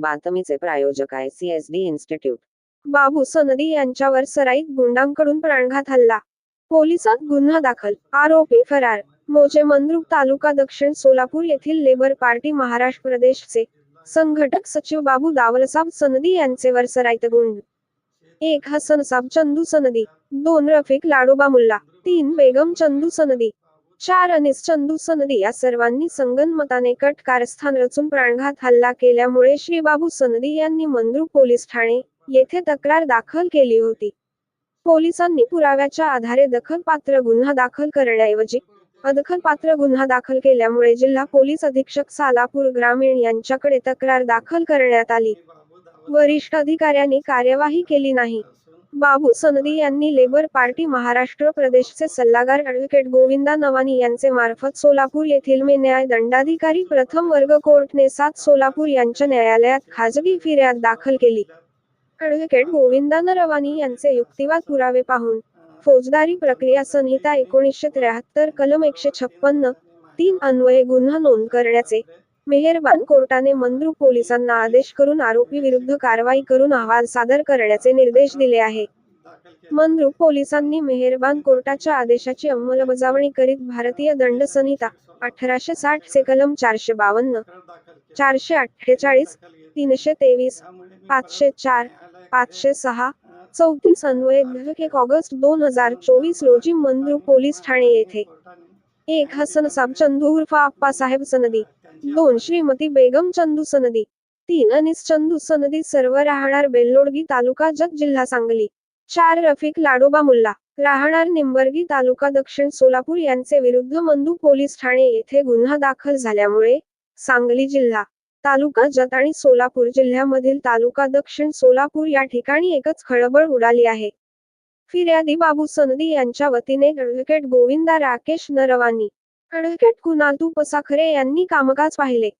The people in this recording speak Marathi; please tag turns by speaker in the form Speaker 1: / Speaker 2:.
Speaker 1: बातमीचे प्रायोजक आहे सीएसडी इन्स्टिट्यूट
Speaker 2: बाबू सनदी यांच्यावर सराईत गुंडांकडून प्राणघात हल्ला. पोलिसात गुन्हा दाखल. आरोपी फरार. मोजे मंद्रुक तालुका दक्षिण सोलापूर येथील लेबर पार्टी महाराष्ट्र प्रदेशचे संघटक सचिव बाबू दावलसाब सनदी यांचे वरसराईत गुंड. एक हसन साब चंदू सनदी दोन रफिक लाडोबा मुल्ला तीन बेगम चंदू सनदी चार आणि चंदू सनदी या सर्वांनी संगनमताने कट कारस्थान रचून प्राणघात हल्ला केल्यामुळे श्रीबाबू सनदी यांनी मंद्रुक पोलीस ठाणे येथे तक्रार दाखल केली होती. पोलिसांनी पुराव्याच्या आधारे दखलपात्र गुन्हा दाखल करण्याऐवजी अदखलपात्र गुन्हा दाखल केल्यामुळे जिल्हा पोलीस अधीक्षक सालापूर ग्रामीण यांच्याकडे तक्रार दाखल करण्यात आली. वरिष्ठ अधिकाऱ्यांनी कार्यवाही केली नाही. बाबू सनदी यांनी लेबर पार्टी महाराष्ट्र प्रदेशचे सल्लागार ॲडव्होकेट गोविंदा नवानी यांचे मार्फत सोलापूर येथील मे न्याय दंडाधिकारी प्रथम वर्ग कोर्टने सात सोलापूर यांच्या न्यायालयात खाजगी फिर्याद दाखल केली. ॲडव्होकेट गोविंदा नरवानी यांचे युक्तिवाद पुरावे पाहून फौजदारी प्रक्रिया संहिता एकोणीसशे त्र्याहत्तर कलम एकशे छप्पन्न तीन अन्वये गुन्हा नोंद करण्याचे मेहरबान कोर्टाने मंद्रू पोलिसांना आदेश करून आरोपी विरुद्ध कारवाई करून अहवाल सादर करण्याचे निर्देश दिले आहे. मंद्रू पोलिसांनी मेहरबान कोर्टाच्या आदेशाची अंमलबजावणी करीत भारतीय दंड संहिता अठराशे साठ चे कलम चारशे बावन्न चारशे अठ्ठेचाळीस तीनशे तेवीस पाचशे चार पाचशे सहा चौतीस अन्वये एक ऑगस्ट दोन हजार चोवीस रोजी मंद्रू पोलीस ठाणे येथे. एक हसन साब चंदू उर्फ आप्पासाहेब सनदी दोन श्रीमती बेगम चंदू सनदी तीन अनिस चंदू सनदी सर्व राहणार बेल्लोडगी तालुका जत जिल्हा सांगली. चार रफिक लाडोबा मुल्ला राहणार निंबर्गी तालुका दक्षिण सोलापूर यांचे विरुद्ध मंदू पोलीस ठाणे येथे गुन्हा दाखल झाल्यामुळे सांगली जिल्हा तालुका जत आणि सोलापूर जिल्ह्यामधील तालुका दक्षिण सोलापूर या ठिकाणी एकच खळबळ उडाली आहे. फिर्यादी बाबू सनदी यांच्या वतीने ॲडव्होकेट गोविंदा राकेश नरवानी ॲडव्होकेट कुणाल पसाखरे यांनी कामकाज पाहिले.